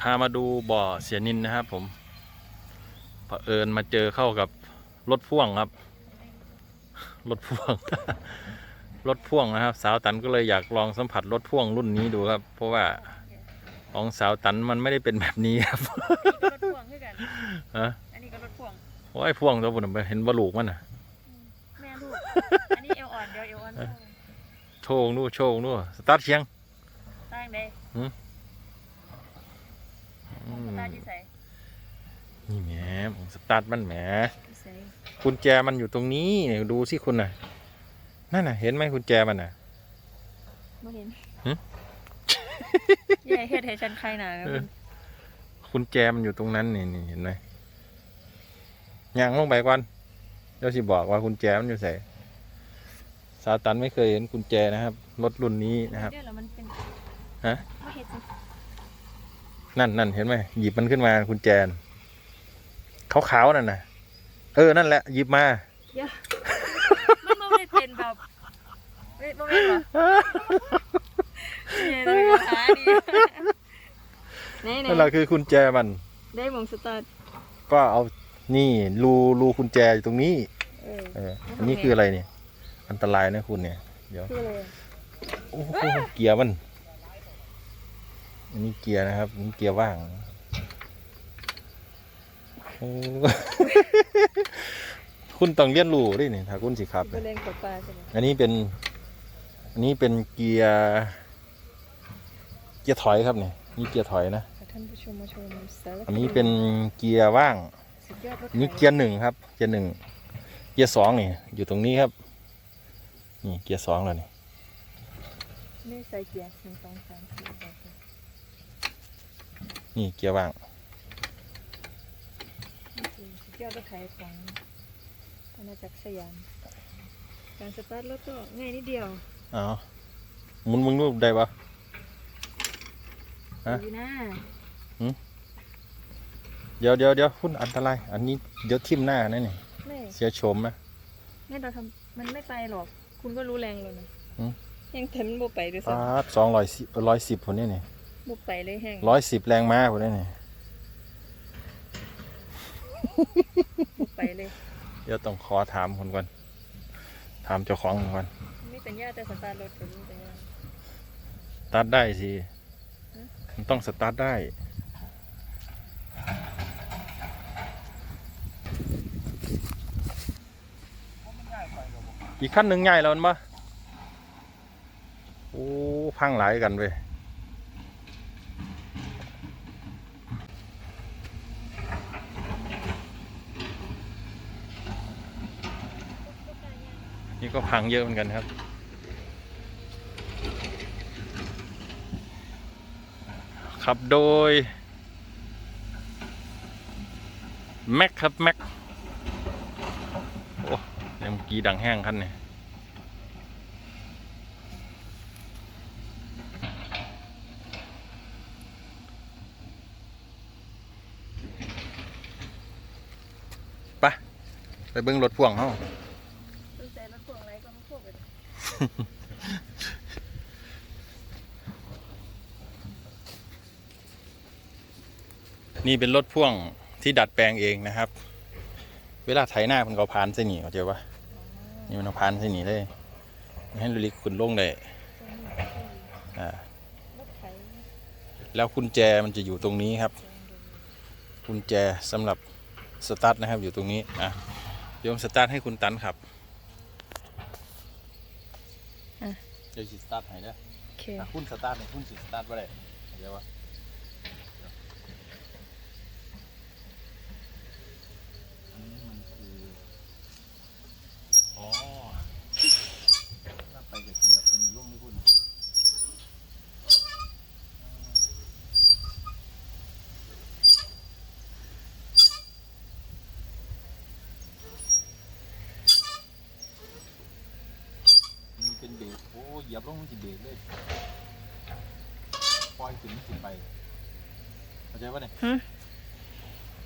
พามาดูบ่อเสียนินนะครับ ผมเผอิญมาเจอเข้ากับรถพ่วงครับ รถพ่วง รถพ่วงนะครับ สาวตันก็เลยอยากลองสัมผัสรถพ่วงรุ่นนี้ดูครับ เพราะว่าของสาวตันมันไม่ได้เป็นแบบนี้ครับรถพ่วงคือกันฮะอันนี้ก็รถพ่วงโอ้ยพ่วงตัวผมเห็นบลูกมันอะแม่ลูกอันนี้เอวอ่อนเดี๋ยวเอวอ่อนโชว์นู่นโชว์นู่นสตาร์ทเชียงตั้งได้ อืมตาที่ใส่นี่แหมผมสตาร์ทมันแหมที่ใส่กุญแจมันอยู่ตรงนี้เนี่ยดูสิคุณน่ะนั่นน่ะ เห็นไหมกุญแจมันน่ะไม่เห็นหึใหญ่เฮ็ดให้ฉันใครหนาครับเออกุญแจมันอยู่ตรงนั้นนี่นี่เห็นไหมย่างลงไปก่อนเดี๋ยวสิบอกว่ากุญแจมันอยู่ไหนสาตันไม่เคยเห็นกุญแจนะครับรถรุ่นนี้นะครับ เดี๋ยวแล้วมันเป็นฮะไม่เห็นสิ นั่นนั่นเห็นไหมหยิบมันขึ้นมากุญแจนขาวๆนั่นน่ะ เออนั่นแหละหยิบมาเดี๋ยวมันไม่ได้เป็นแบบไม่ไม่เป็นหรอเนี่ยต้องมาหาดีไหนไหนนั่นแหละคือกุญแจมันได้มองสตาร์ทก็เอานี่รูรูกุญแจอยู่ตรงนี้ เออเอออันนี้คืออะไรเนี่ย อันตรายนะคุณเนี่ย เดี๋ยวคืออะไรโอ้โหเกียร์มัน อันนี้เกียร์นะครับอันนี้เกียร์ว่างโอ้คุณต้องเรียนรู้ด้วยนี่ถ้าคุณสิครับ เป็นเล่นกับปลาใช่ไหมอันนี้เป็น อันนี้เป็นเกียร์ เกียร์ถอยครับเนี่ยนี่เกียร์ถอยนะขอท่านผู้ชมมาชมสารคดีอันนี้เป็นเกียร์ว่าง สุดยอดรถอันนี้ไถเกียร์หนึ่งครับ เกียร์หนึ่ง เกียร์สองนี่ อยู่ตรงนี้ครับ นี่เกียร์สองแล้วนี่ ไม่ใส่เกียร์หนึ่งสองสามสี่ห้าหก นี่เกียร์ว่างสุดยอดรถไถของอาณาจักรสยาม การสตาร์ทรถก็ง่ายนิดเดียวเอ้าวมุนมึงรูปได้ปะฮะดีนะเดี๋ยวเดี๋ยวเดี๋ยวคุณอันตราย อันนี้เดี๋ยวทิ่มหน้านะนี่ไม่เสียโฉมนะไม่เราทำมันไม่ไปหรอก คุณก็รู้แรงเลยนะอืมแห้งเต็มนโบไปด้วยปาซ้ำดสองร้อยสิบร้อยสิบคนนี่นี่ โบไปเลยแห้งร้อยสิบแรงม้าคนนี่นี่โบไปเลย เดี๋ยวต้องขอถามคนก่อน ถามเจ้าของคนก่อนไม่เป็นญาติแต่สตาร์ทรถเป็นเป็นญาติสตาร์ทได้สิฮะมันต้องสตาร์ทได้อีกขั้นหนึ่งใหญ่แล้วมันปะโอ้พังหลายกันเว้ย ก็พังเยอะเหมือนกันครับ ขับโดยแม็กครับ แม็ก โอ้เมื่อกี้ดังแห้งคันเนี่ยไป ไปเบิ้งรถพ่วงเขา นี่เป็นรถพ่วงที่ดัดแปลงเองนะครับ เวลาไถหน้ามันก็พานเส้นหนีเข้าใจปะนี่มันพานเส้นหนีเลย ให้ลุลิกขุนลงได้อ่าแล้วกุญแจมันจะอยู่ตรงนี้ครับกุญแจสำหรับสตาร์ทนะครับอยู่ตรงนี้อะเดี๋ยมสตาร์ทให้คุณตันครับ เดี๋ยวสิสตาร์ทให้เด้อโอเค ถ้าคุณสตาร์ทเนี่ยคุณสิสตาร์ทบ่ได้เข้าใจปะอันนี้มันคืออ๋อถ้าไปกับเหยียบคนร่วมไม่คุณมันเป็นเบรกโอ้ เหยียบลงมันสิเบรกเลยปล่อยขึ้นมันสิไปเข้าใจปะเนี่ย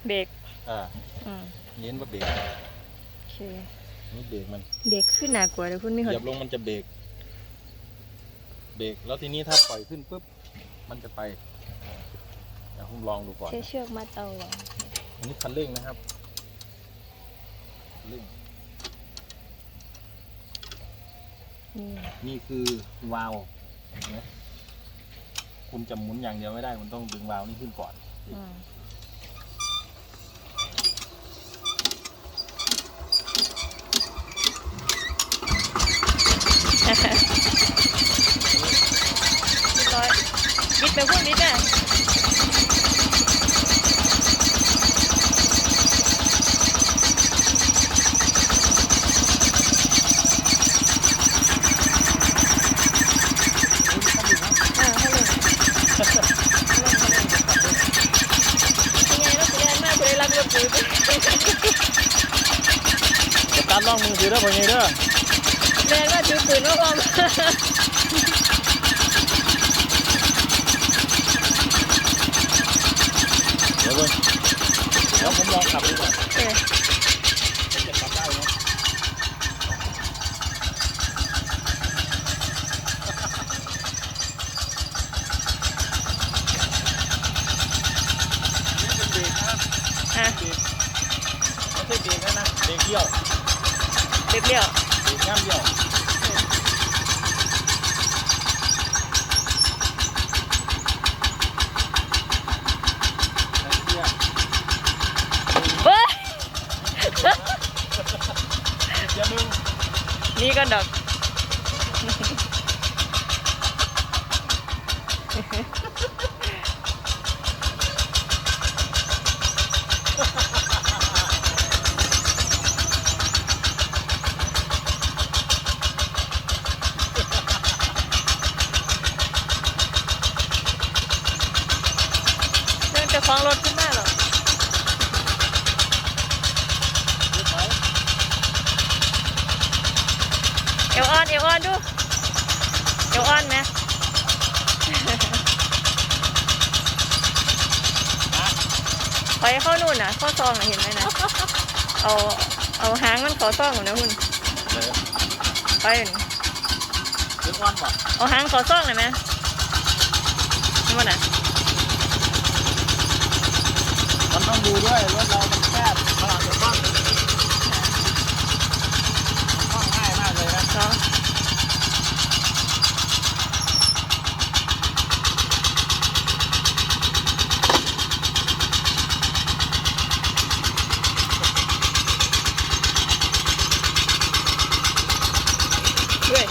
เบรกอ่าอืมเน้นว่าเบรกโอเคนี่เบรกมันเบรกขึ้นหนักกว่าเดี๋ยวคุณไม่เหเห็ยียนบลงมันจะเบรกเบรกแล้วทีนี้ถ้าปล่อยขึ้นปุ๊บมันจะไปเอเดี๋ยวผมลองดูก่อนใช้เชือกมัดเอาเหรออันนี้คันเร่งนะครับคันเร่ง นี่นี่คือวาล์วเห็นไหมคุณจะหมุนอย่างเดียวไม่ได้คุณต้องดึงวาล์วนี่ขึ้นก่อน อ่าเรียบร้อยบิดไปพุ่นบิดอะอ่าให้เลย ยังไงเราสิได้มากกูได้รับเงินปืน จะ ตามล่องมือถือได้ป่ะไงเด้อแรงว่าถือปืนมาพร้อมเดี๋ยวเบิ่งเดี๋ยวผมลองขับดูก่อนเออว่าจะขับได้ไหมอะไม่ใช่เบรกนะนะเบรกเดี่ยว เรียบเรียวเบรกย่ำเดี่ยวนั่นเที่ยเบ้ยเที่ยหนึงนี่ก็ดอกเรื่องจะ ฟ้องรถขึ้นมาหรอเรียบร้อยเอวอ่อนเอวอ่อนดูเอวอ่อนไหมไปเข้านู่นน่ะ เข้าซองน่ะเห็นไหมนะ เอาเอาหางมันเขอซองหมดนะคุณเลยไปนู่นเรียกวันป่ะเอาหางเขอซองเลยไหมนี่มันน่ะ มันต้อง ดูด้วยรถเรามันแคบขนาดจะตั้งตั้งง่ายมากเลยนะ เนาะ ด้วย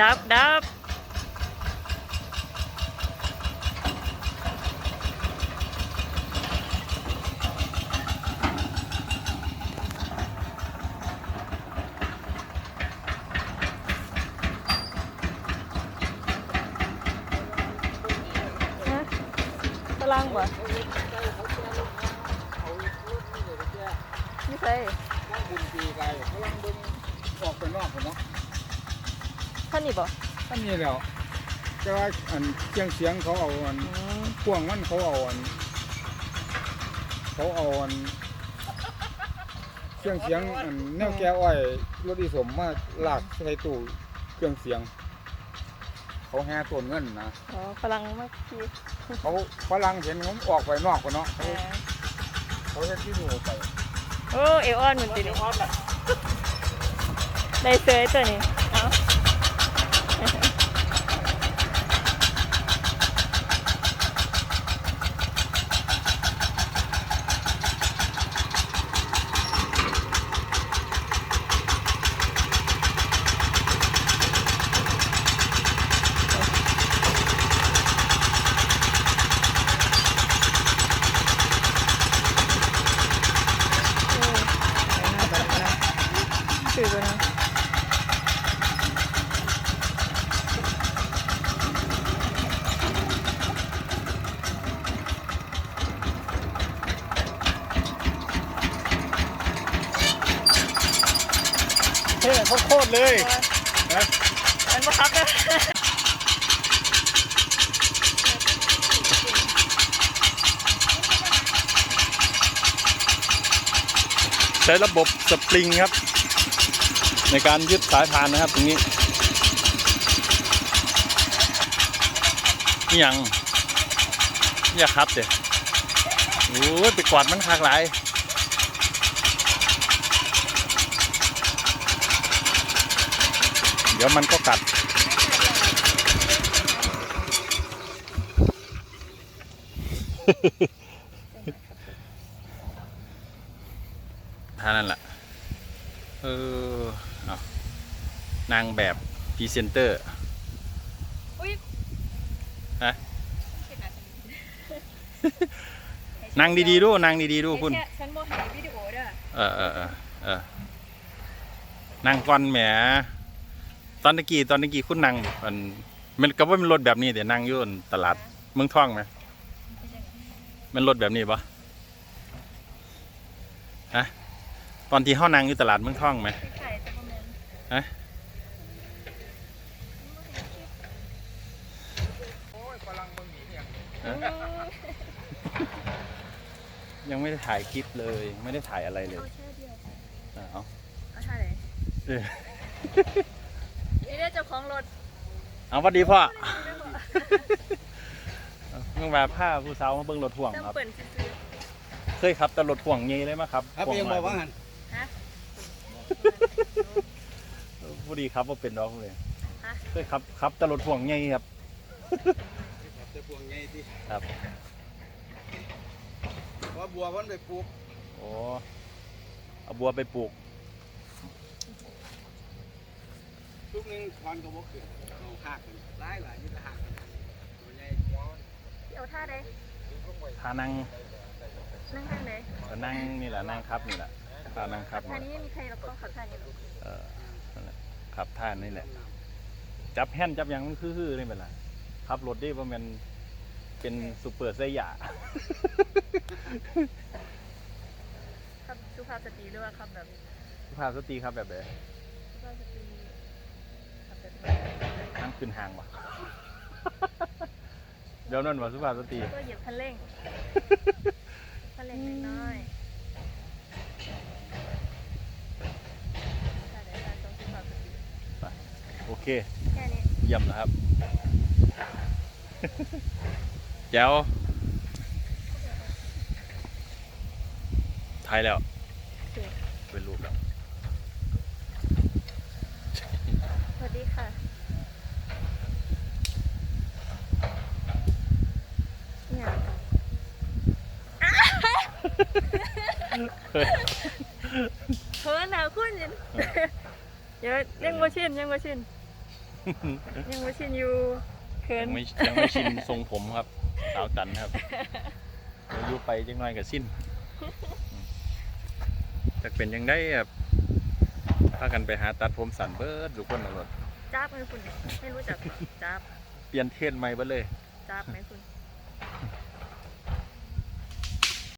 ดับดับนะพลังบ่นี่ใส่บุญปีไกลกำลังเบิ่งออกไปนอกพุ่นเนาะ ท่านนี่บ่อันนี้แล้วแต่ว่าอันเสียงเสียงเขาเอาอันอืมพ่วงมันเขาเอาอันเขาเอาอันเครื่องเสียงอันแนวแก้อ้อยรถอีสมมาลากใส่ตู้เครื่องเสียง เขาแห่ต้นเงินนะอ๋อพลังเมื่อกี้เขาฝรั่งเห็นผมออกไปนอกพุ่นเนาะเขาอ่าเขาเฮ็ดที่ดูไปโอ้เอวออนเหมือนติเดี๋นี่ยวพร้อมแหละได้เซยตัวนี้เอา คือตัวนี้ เท่ โคตรเลยนะมันบังคับนะใช้ระบบสปริงครับ ในการยึดสายพานนะครับตรงนี้นี่ยังนี่อยากครับเดี๋ยโอ้ยไปกวาดมันคากหลาย ดี๋ยวมันก็กัด ท่านั่นแหละเออเอานางแบบพรีเซนเตอร์อุ้ยฮะนางดีๆดูนางดีๆดูคุณแค่ฉันโมหายวิดีโอเด้อ เออเออเออเออนั่งก่อนแหม ตอนตะกี้ตอนตะกี้คุณนั่งมันมันก็ว่ามันรถแบบนี้แต่นั่งอยู่บนตลาดเมืองท่องไหมมันรถแบบนี้ปะฮะตอนที่เฮานั่งอยู่ตลาดเมืองท่องไหมไปถ่ายแต่คอมเมนต์ฮะโอ้ยฝรั่งเมืองหนีเนี่ยยังไม่ได้ถ่ายคลิปเลย ไม่ได้ถ่ายอะไรเลยเอาแค่เดียวอะเอาเอาท่าไหนเออ นี่ได้เจ้าของรถเอาวัดดีพ่อเมื่อมาผ้าผู้สาวมาเบิ่งรถพ่วงต้องครับ เปิดซื้อเคยขับแต่รถพ่วงใหญ่เลยมั้ยครับครับพ่วเพียงหบลาอยกว่าหันฮะพอดีครับว่าเป็นดอกเลยฮะเคยขับขับแต่รถพ่วงใหญ่ครับแต่พวงไงที่ครับ ว่าบัวมันไปปลูกโอ้เอาบัวไปปลูก ลูกหนึงทอนก็บ่ขึ้นเอาหักกันหลายหลายนี่ก็หักกันตัวใหญ่เอาท่าไหนพานั่งนั่งทางไหนก็นั่งนี่แหละนั่งครับนี่แหละพานั่งครับท่านี้ไม่มีใครหรอกก็ขับท่านี้หรอกเออนั่นแหละขับท่านี่แหละ จับแฮนด์จับหยังมันคือๆนี่เป็นไรขับรถได้ว่ามันเป็นซูเปอร์ไซยาขับสุภาพสตรีหรือว่าขับแบบสุภาพสตรีครับแบบไหนสุภาพสตรีขับแบบ นั่งขึ้นห้างวะเดี๋ยวนั่นว่าสุภาพสตรีก็เหยียบคันเร่งคันเร่งเล็กน้อยท่าไหนท่าต้องสุภาพสตรีโอเคแค่นี้เยี่ยมนะครับ แจ๋วถ่ายแล้ว โอเค เป็นรูปแล้ว สวัส ดีค่ะเนี่ยเฮ้ยเพิ่นหนาคุณยินเดี๋ยวยังบ่ชินยังบ่ชินยังบ่ชินอยู่เขิยันงไม่ยังไม่ชินทรงผมครับสาวจันครับเดี๋ยวอยู่ไปจังน้อยกับสิ้นจะเป็นยังได้แบบพากันไปหาตัดผมสันเบิร์ดทุกคนนะรถ จ้าบไหมคุณ ไม่รู้จักจ้าบเปลี่ยนเทรนด์ใหม่เบิดเลยจ้าบไหมคุณ